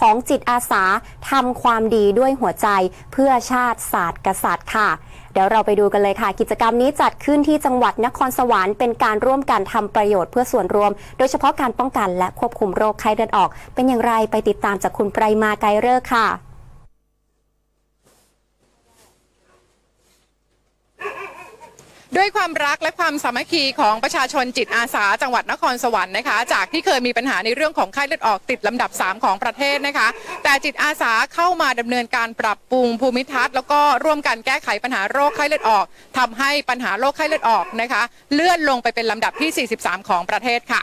ของจิตอาสาทำความดีด้วยหัวใจเพื่อชาติศาสตร์กษัตริย์ค่ะ เดี๋ยวเราไปดูกันเลยค่ะ กิจกรรมนี้จัดขึ้นที่จังหวัดนครสวรรค์เป็นการร่วมกันทำประโยชน์เพื่อส่วนรวม โดยเฉพาะการป้องกันและควบคุมโรคไข้เลือดออก เป็นอย่างไรไปติดตามจากคุณไพรมาไกรเรอร์ค่ะ ด้วยความรักและความสามัคคีของประชาชนจิตอาสาจังหวัดนครสวรรค์นะคะ จากที่เคยมีปัญหาในเรื่องของไข้เลือดออกติดลำดับ 3 ของประเทศนะคะ แต่จิตอาสาเข้ามาดำเนินการปรับปรุงภูมิทัศน์แล้วก็ร่วมกันแก้ไขปัญหาโรคไข้เลือดออกทำให้ปัญหาโรคไข้เลือดออกนะคะ เลื่อนลงไปเป็นลำดับที่ 43 ของประเทศค่ะ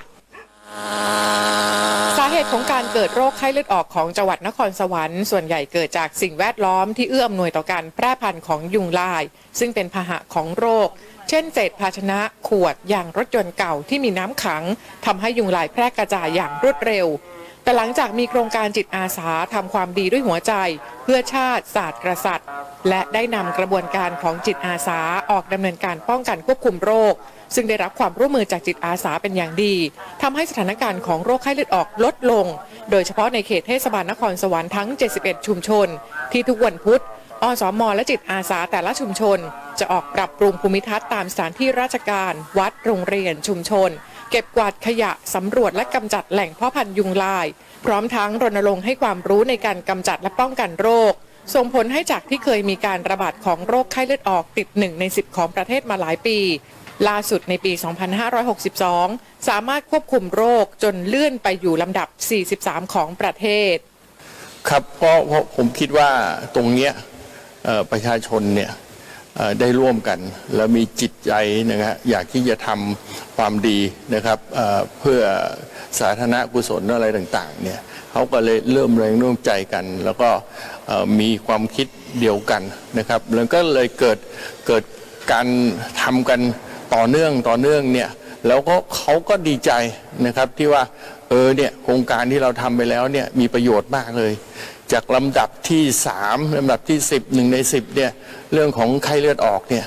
สาเหตุของการเกิดโรคไข้เลือดออกของจังหวัดนครสวรรค์ส่วนใหญ่เกิดจากสิ่งแวดล้อมที่เอื้ออำนวยต่อการแพร่พันธุ์ของยุงลาย ซึ่งเป็นพาหะของโรค เช่นเศษภาชนะขวดยางรถยนต์เก่าที่มีน้ำขังทำให้ยุงลายแพร่กระจายอย่างรวดเร็ว แต่หลังจากมีโครงการจิตอาสาทำความดีด้วยหัวใจ เพื่อชาติศาสตร์กษัตริย์ และได้นำกระบวนการของจิตอาสาออกดำเนินการป้องกันควบคุมโรค ซึ่งได้รับความร่วมมือจากจิตอาสาเป็นอย่างดีทำให้สถานการณ์ของโรคไข้เลือดออกลดลง โดยเฉพาะในเขตเทศบาลนครสวรรค์ทั้ง 71 ชุมชน ที่ทุกวันพุธอสมและจิตอาสาแต่ละชุมชน จะออกปรับปรุงภูมิทัศน์ตามสถานที่ราชการ วัดโรงเรียนชุมชน เก็บกวาดขยะสำรวจและกำจัดแหล่งพาะพันธุ์ยุงลาย พร้อมทั้งรณรงค์ให้ความรู้ในการกำจัดและป้องกันโรค ส่งผลให้จากที่เคยมีการระบาดของโรคไข้เลือดออกติด1ใน 10 ของประเทศมาหลายปี ล่าสุดในปี 2562 สามารถควบคุมโรคจนเลื่อนไปอยู่ลำดับ 43 ของประเทศ ครับเพราะผมคิดว่าตรงเนี้ยประชาชนเนี่ย ได้ร่วมกัน แล้วมีจิตใจนะฮะอยากที่จะทำความดีนะครับเพื่อสาธารณกุศลอะไรต่างๆเนี่ยเขาก็เลยเริ่มแรงร่วมใจกัน แล้วก็มีความคิดเดียวกันนะครับ แล้วก็เลยเกิดเกิดการทำกันต่อเนื่องต่อเนื่องเนี่ยแล้วก็เขาก็ดีใจนะครับที่ว่าเออเนี่ยโครงการที่เราทำไปแล้วเนี่ยมีประโยชน์มากเลย จากลำดับที่สามลำดับที่สิบหนึ่งในสิบเนี่ยเรื่องของไข้เลือดออกเนี่ย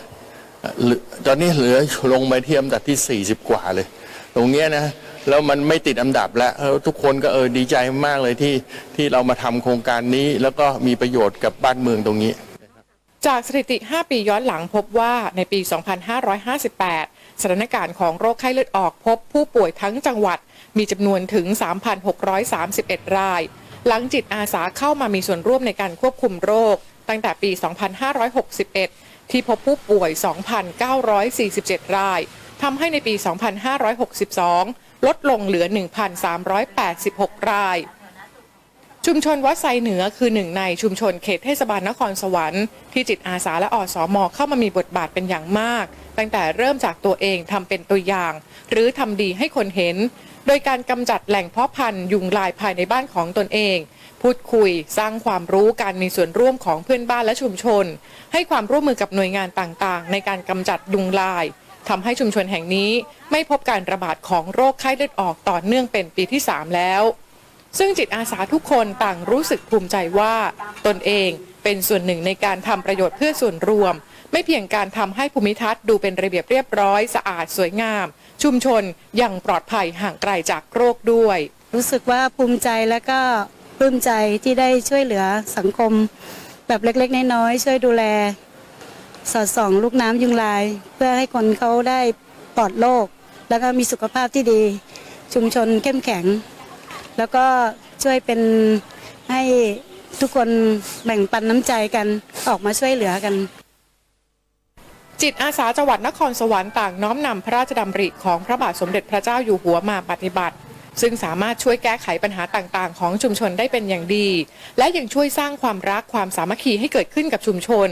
ตอนนี้เหลือลงไปที่ลำดับที่สี่สิบกว่าเลย ตรงเนี้ยนะแล้วมันไม่ติดอันดับแล้วแล้วทุกคนก็เออดีใจมากเลยที่ที่เรามาทำโครงการนี้ แล้วก็มีประโยชน์กับบ้านเมืองตรงนี้ จากสถิติ 5 ปีย้อนหลังพบว่าในปี 2558 สถานการณ์ของโรคไข้เลือดออกพบผู้ป่วยทั้งจังหวัดมีจำนวนถึง 3,631 ราย หลังจิตอาสาเข้ามามีส่วนร่วมในการควบคุมโรค ตั้งแต่ปี 2561 ที่พบผู้ป่วย 2,947 รายทำให้ในปี 2562 ลดลงเหลือ 1,386 ราย ชุมชนวัดไซเหนือคือหนึ่งในชุมชนเขตเทศบาลนครสวรรค์ที่จิตอาสาและอสมอเข้ามามีบทบาทเป็นอย่างมาก ตั้งแต่เริ่มจากตัวเองทำเป็นตัวอย่าง หรือทำดีให้คนเห็น โดยการกำจัดแหล่งเพาะพันธุ์ยุงลายภายในบ้านของตนเอง พูดคุยสร้างความรู้การมีส่วนร่วมของเพื่อนบ้านและชุมชน ให้ความร่วมมือกับหน่วยงานต่างๆ ในการกำจัดยุงลายทำให้ชุมชนแห่งนี้ไม่พบการระบาดของโรคไข้เลือดออกต่อเนื่องเป็นปีที่สามแล้ว ซึ่งจิตอาสาทุกคนต่างรู้สึกภูมิใจว่า ตนเองเป็นส่วนหนึ่งในการทำประโยชน์เพื่อส่วนรวม ไม่เพียงการทำให้ภูมิทัศน์ดูเป็นระเบียบเรียบร้อย สะอาดสวยงาม ชุมชนยังปลอดภัยห่างไกลจากโรคด้วย รู้สึกว่าภูมิใจและก็ปลื้มใจที่ได้ช่วยเหลือสังคม แบบเล็กๆน้อยๆช่วยดูแล สอดส่องลูกน้ำยุงลาย เพื่อให้คนเขาได้ปลอดโรคแล้วก็มีสุขภาพที่ดี ชุมชนเข้มแข็ง แล้วก็ช่วยเป็นให้ทุกคนแบ่งปันน้ำใจกันออกมาช่วยเหลือกัน จิตอาสาจังหวัดนครสวรรค์ต่างน้อมนำพระราชดำริของพระบาทสมเด็จพระเจ้าอยู่หัวมาปฏิบัติ ซึ่งสามารถช่วยแก้ไขปัญหาต่างๆ ของชุมชนได้เป็นอย่างดี และยังช่วยสร้างความรักความสามัคคีให้เกิดขึ้นกับชุมชน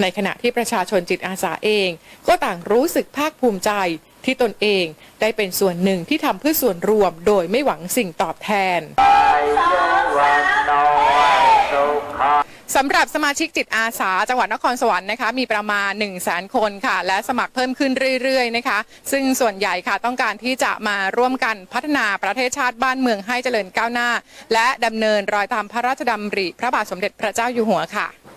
ในขณะที่ประชาชนจิตอาสาเอง ก็ต่างรู้สึกภาคภูมิใจที่ตนเองได้เป็นส่วนหนึ่งที่ทำเพื่อส่วนรวมโดยไม่หวังสิ่งตอบแทน สำหรับสมาชิกจิตอาสา จังหวัดนครสวรรค์นะคะมีประมาณ 1 0 0 0 0แคนค่ะ และสมัครเพิ่มขึ้นเรื่อยๆนะคะ ซึ่งส่วนใหญ่ค่ะต้องการที่จะมาร่วมกันพัฒนาประเทศชาติบ้านเมืองให้เจริญก้าวหน้า และดำเนินรอยตามพระราชดำริพระบาทสมเด็จพระเจ้าอยู่หัวค่ะ